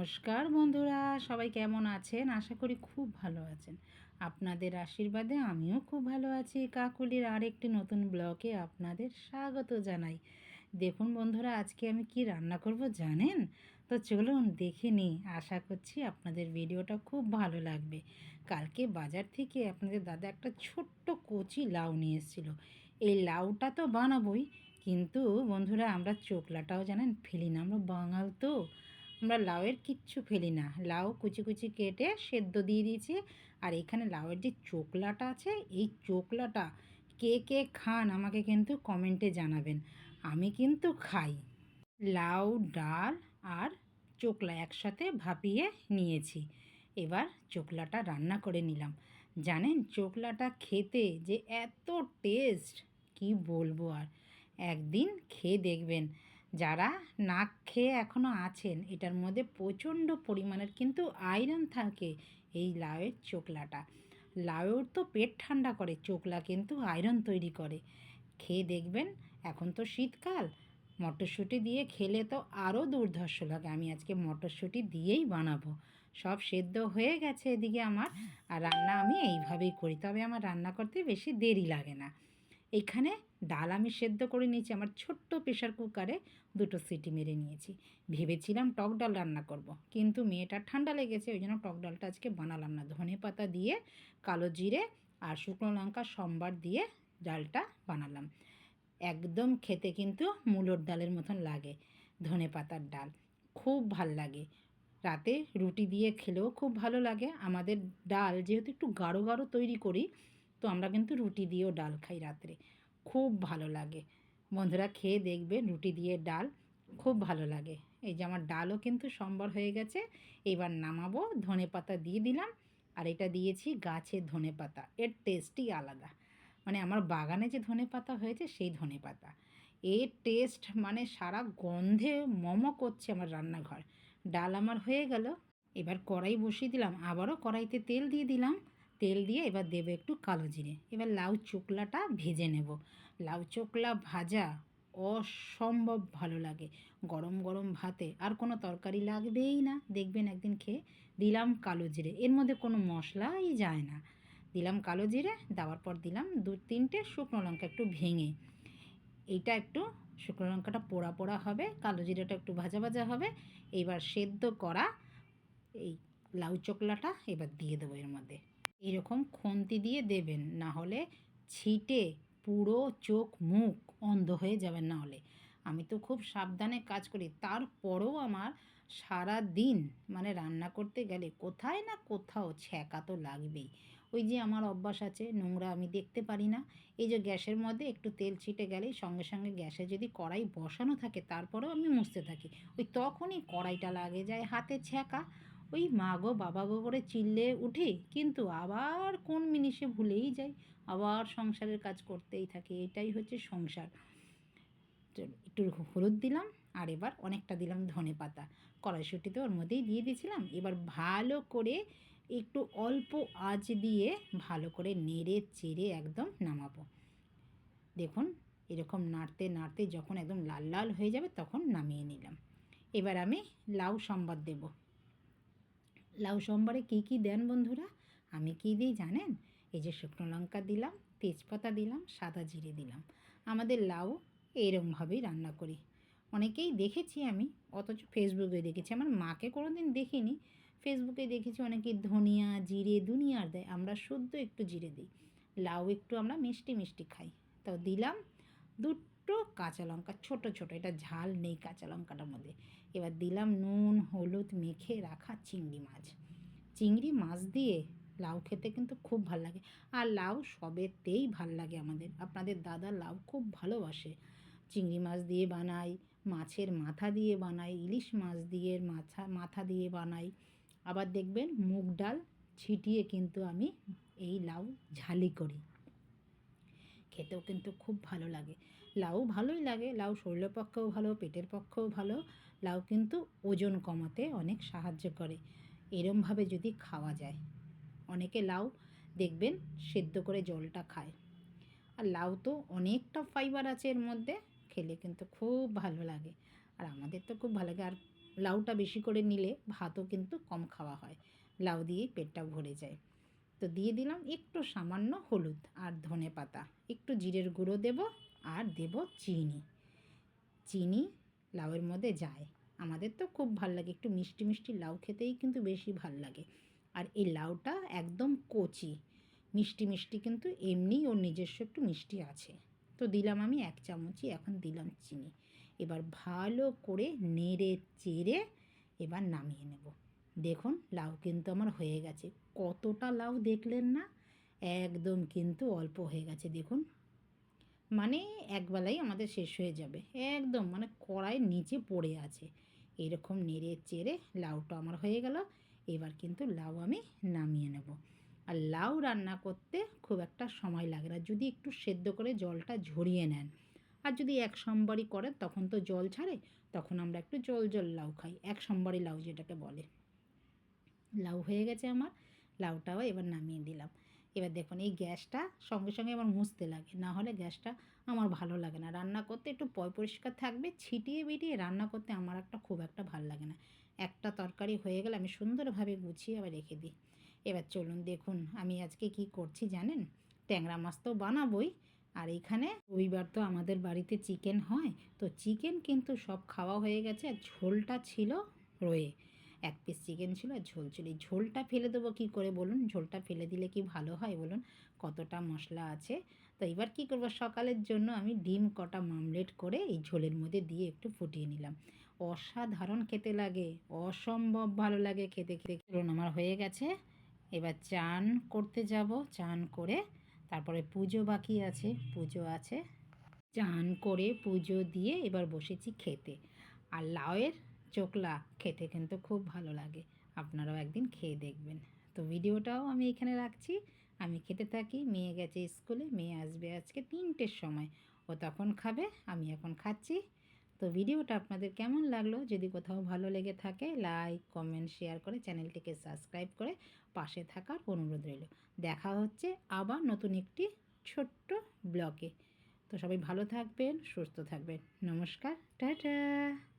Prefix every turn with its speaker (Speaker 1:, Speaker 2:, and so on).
Speaker 1: নমস্কার বন্ধুরা, সবাই কেমন আছেন? আশা করি খুব ভালো আছেন। আপনাদের আশীর্বাদে আমিও খুব ভালো আছি। কাকুলির আরেকটি নতুন ব্লগে আপনাদের স্বাগত জানাই। দেখুন বন্ধুরা, আজকে আমি কি রান্না করব জানেন? তো চলুন দেখে নিই। আশা করছি আপনাদের ভিডিওটা খুব ভালো লাগবে। কালকে বাজার থেকে আপনাদের দাদা একটা ছোট্ট কচি লাউ নিয়ে এসেছিল। এই লাউটা তো বানাবোই, কিন্তু বন্ধুরা, আমরা চোকলাটাও জানেন, ফেলি না। আমরা বাঙাল তো। আমরা লাউয়ের কিচ্ছু ফেলি না। লাউ কুচি কুচি কেটে সেদ্ধ দিয়ে দিয়েছি। আর এখানে লাউয়ের যে চোকলাটা আছে, এই চোকলাটা কে কে খান আমাকে কিন্তু কমেন্টে জানাবেন। আমি কিন্তু খাই। লাউ, ডাল আর চোকলা একসাথে ভাপিয়ে নিয়েছি। এবার চোকলাটা রান্না করে নিলাম। জানেন চোকলাটা খেতে যে এত টেস্ট, কি বলব আর? একদিন খেয়ে দেখবেন। যারা না খেয়ে এখনও আছেন, এটার মধ্যে প্রচণ্ড পরিমাণের কিন্তু আয়রন থাকে এই লাউয়ের চোকলাটা। লাউয়ের তো পেট ঠান্ডা করে, চোকলা কিন্তু আয়রন তৈরি করে। খেয়ে দেখবেন, এখন তো শীতকাল, মটরশুঁটি দিয়ে খেলে তো আরও দুর্ধর্ষ লাগে। আমি আজকে মটরশুঁটি দিয়েই বানাবো। সব সেদ্ধ হয়ে গেছে এদিকে আমার, আর রান্না আমি এইভাবেই করি। তবে আমার রান্না করতে বেশি দেরি লাগে না। এইখানে ডাল আমি সেদ্ধ করে নিয়েছি, আমার ছোট্ট প্রেশার কুকারে দুটো সিটি মেরে নিয়েছি। ভেবেছিলাম টক ডাল রান্না করব। কিন্তু মেয়েটা ঠান্ডা লেগেছে, ওই জন্য টক ডালটা আজকে বানালাম না। ধনে পাতা দিয়ে, কালো জিরে আর শুকনো লঙ্কা, সম্বার দিয়ে ডালটা বানালাম। একদম খেতে কিন্তু মুলোর ডালের মতন লাগে ধনে পাতার ডাল। খুব ভালো লাগে। রাতে রুটি দিয়ে খেলেও খুব ভালো লাগে। আমাদের ডাল যেহেতু একটু গাঢ় গাঢ় তৈরি করি, তো আমরা কিন্তু রুটি দিয়েও ডাল খাই রাত্রে। খুব ভালো লাগে। বন্ধুরা খেয়ে দেখবেন রুটি দিয়ে ডাল, খুব ভালো লাগে। এই যে আমার ডালও কিন্তু সম্বর হয়ে গেছে। এবার নামাবো, ধনে পাতা দিয়ে দিলাম। আর এটা দিয়েছি গাছের ধনে পাতা। এর টেস্টই আলাদা। মানে আমার বাগানে যে ধনে পাতা হয়েছে, সেই ধনে পাতা। এর টেস্ট মানে সারা গন্ধে মমো করছে আমার রান্নাঘর। ডাল আমার হয়ে গেল। এবার কড়াই বসিয়ে দিলাম। আবারও কড়াইতে তেল দিয়ে দিলাম। তেল দিয়ে এবার দেবো একটু কালো জিরে। এবার লাউ চোকলাটা ভেজে নেব। লাউ চোকলা ভাজা অসম্ভব ভালো লাগে। গরম গরম ভাতে আর কোনো তরকারি লাগবেই না। দেখবেন একদিন খেয়ে দিলাম কালো জিরে। এর মধ্যে কোনো মশলাই যায় না। দিলাম কালো জিরে, দেওয়ার পর দিলাম দু তিনটে শুকনো লঙ্কা একটু ভেঙে। এইটা একটু শুকনো লঙ্কাটা পোড়া পোড়া হবে, কালো জিরেটা একটু ভাজা ভাজা হবে। এবার সেদ্ধ করা এই লাউ চোকলাটা এবার দিয়ে দেবো এর মধ্যে। এরকম খুন্তি দিয়ে দেবেন, না হলে ছিটে পুরো চোখ মুখ অন্ধ হয়ে যাবেন না হলে। আমি তো খুব সাবধানে কাজ করি। তারপরেও আমার সারা দিন মানে রান্না করতে গেলে কোথায় না কোথাও ছ্যাঁকা তো লাগবেই। ওই যে আমার অভ্যাস আছে, নোংরা আমি দেখতে পারি না। এই যে গ্যাসের মধ্যে একটু তেল ছিটে গেলেই সঙ্গে সঙ্গে গ্যাসে যদি কড়াই বসানো থাকে, তারপরেও আমি মুছতে থাকি। ওই তখনই কড়াইটা লাগে যায় হাতে ছ্যাঁকা। ওই মা গো, বাবা গো করে চিল্লে উঠি কিন্তু আবার কোন মিনিষে ভুলেই যাই আবার সংসারের কাজ করতেই থাকে, এটাই হচ্ছে সংসার। একটু হলুদ দিলাম, আর এবার অনেকটা দিলাম ধনে পাতা। কড়াইশুটিতে ওর মধ্যেই দিয়ে দিয়েছিলাম, এবার ভালো করে একটু অল্প আঁচ দিয়ে ভালো করে নেড়ে চেড়ে একদম নামাবো। দেখুন, এরকম নাড়তে নাড়তে যখন একদম লাল লাল হয়ে যাবে তখন নামিয়ে নিলাম। এবার আমি লাউ সম্বাদ দেব। লাউ সম্বারে কী কী দেন বন্ধুরা? আমি কী দিই জানেন? এই যে শুকনো লঙ্কা দিলাম, তেজপাতা দিলাম, সাদা জিরে দিলাম। আমাদের লাউ এইরকমভাবেই রান্না করি। অনেকেই দেখেছি আমি, অথচ ফেসবুকে দেখেছি। আমার মাকে কোনো দিন দেখিনি। ফেসবুকে দেখেছি অনেকে ধনিয়া, জিরে, দুনিয়ার দেয়। আমরা শুদ্ধ একটু জিরে দিই। লাউ একটু আমরা মিষ্টি মিষ্টি খাই। তো দিলাম দুটো কাঁচা লঙ্কা, ছোটো ছোটো, এটা ঝাল নেই কাঁচা লঙ্কাটার মধ্যে। এবার দিলাম নুন, হলুদ মেখে রাখা চিংড়ি মাছ। চিংড়ি মাছ দিয়ে লাউ খেতে কিন্তু খুব ভালো লাগে। আর লাউ সবেতেই ভালো লাগে আমাদের। আপনাদের দাদা লাউ খুব ভালোবাসে। চিংড়ি মাছ দিয়ে বানাই, মাছের মাথা দিয়ে বানাই, ইলিশ মাছ দিয়ে মাথা মাথা দিয়ে বানাই। আবার দেখবেন মুগ ডাল ছিটিয়ে কিন্তু আমি এই লাউ ঝালি করি। খেতেও কিন্তু খুব ভালো লাগে। লাউ ভালোই লাগে, লাউ শরীরের পক্ষেও ভালো, পেটের পক্ষেও ভালো। লাউ কিন্তু ওজন কমাতে অনেক সাহায্য করে। এরমভাবে যদি খাওয়া যায়। অনেকে লাউ দেখবেন সেদ্ধ করে জলটা খায়। আর লাউ তো অনেকটা ফাইবার আছে এর মধ্যে, খেলে কিন্তু খুব ভালো লাগে। আর আমাদের তো খুব ভালো লাগে। আর লাউটা বেশি করে নিলে ভাতও কিন্তু কম খাওয়া হয়। লাউ দিয়েই পেটটা ভরে যায়। তো দিয়ে দিলাম একটু সামান্য হলুদ আর ধনে পাতা। একটু জিরের গুঁড়ো দেব আর দেব চিনি। চিনি লাউয়ের মধ্যে যায়। আমাদের তো খুব ভালো লাগে, একটু মিষ্টি মিষ্টি লাউ খেতেই কিন্তু বেশি ভালো লাগে। আর এই লাউটা একদম কচি, মিষ্টি মিষ্টি কিন্তু এমনিই ওর নিজস্ব একটু মিষ্টি আছে। তো দিলাম আমি এক চামচই এখন দিলাম চিনি। এবার ভালো করে নেড়ে চেড়ে এবার নামিয়ে নেব। দেখুন, লাউ কিন্তু আমার হয়ে গেছে। কতটা লাউ দেখলেন না? একদম কিন্তু অল্প হয়ে গেছে, দেখুন। মানে একবেলাই আমাদের শেষ হয়ে যাবে। একদম মানে কড়াইয়ের নিচে পড়ে আছে। এরকম নেড়ে চেড়ে লাউটা আমার হয়ে গেল। এবার কিন্তু লাউ আমি নামিয়ে নেব। আর লাউ রান্না করতে খুব একটা সময় লাগে না। যদি একটু সেদ্ধ করে জলটা ঝরিয়ে নেন। আর যদি এক সোমবারই করেন, তখন তো জল ছাড়ে, তখন আমরা একটু জল জল লাউ খাই। এক সোমবারই লাউ যেটাকে বলে। লাউ হয়ে গেছে আমার, লাউটাও এবার নামিয়ে দিলাম। এবার দেখুন, এই গ্যাসটা সঙ্গে সঙ্গে আমার মুছতে লাগে, না হলে গ্যাসটা আমার ভালো লাগে না। রান্না করতে একটু পয় পরিষ্কার থাকবে, ছিটিয়ে বিটিয়ে রান্না করতে আমার একটা খুব একটা ভালো লাগে না। একটা তরকারি হয়ে গেলে আমি সুন্দরভাবে গুছিয়ে আবার রেখে দিই। এবার চলুন দেখুন, আমি আজকে কি করছি জানেন? ট্যাংরা মাছ তো বানাবোই, আর এখানে রবিবার তো আমাদের বাড়িতে চিকেন হয়, তো চিকেন কিন্তু সব খাওয়া হয়ে গেছে, আর ঝোলটা ছিল রয়ে। এক পিস চিকেন ছিল আর ঝোল ছিল। ঝোলটা ফেলে দেবো কী করে বলুন? ঝোলটা ফেলে দিলে কি ভালো হয় বলুন? কতটা মশলা আছে? তো এবার কী করব? সকালের জন্য আমি ডিম কটা মামলেট করে এই ঝোলের মধ্যে দিয়ে একটু ফুটিয়ে নিলাম। অসাধারণ খেতে লাগে, অসম্ভব ভালো লাগে খেতে খেতে। চলুন, আমার হয়ে গেছে। এবার চান করতে যাব, চান করে তারপরে পুজো বাকি আছে, পুজো আছে। চান করে পুজো দিয়ে এবার বসেছি খেতে। আর লাউয়ের চোকলা খেতে কিন্তু খুব ভালো লাগে। আপনারাও একদিন খেয়ে দেখবেন। তো ভিডিওটাও আমি এখানে রাখছি। আমি খেতে থাকি, মেয়ে গেছে স্কুলে, মেয়ে আসবে আজকে তিনটের সময়। ও তখন খাবে, আমি এখন খাচ্ছি। তো ভিডিওটা আপনাদের কেমন লাগল? যদি কোথাও ভালো লেগে থাকে, লাইক, কমেন্ট, শেয়ার করে চ্যানেলটিকে সাবস্ক্রাইব করে পাশে থাকার অনুরোধ রইল। দেখা হচ্ছে আবার নতুন একটি ছোট্ট ব্লগে। তো সবাই ভালো থাকবেন, সুস্থ থাকবেন। নমস্কার, টাটা!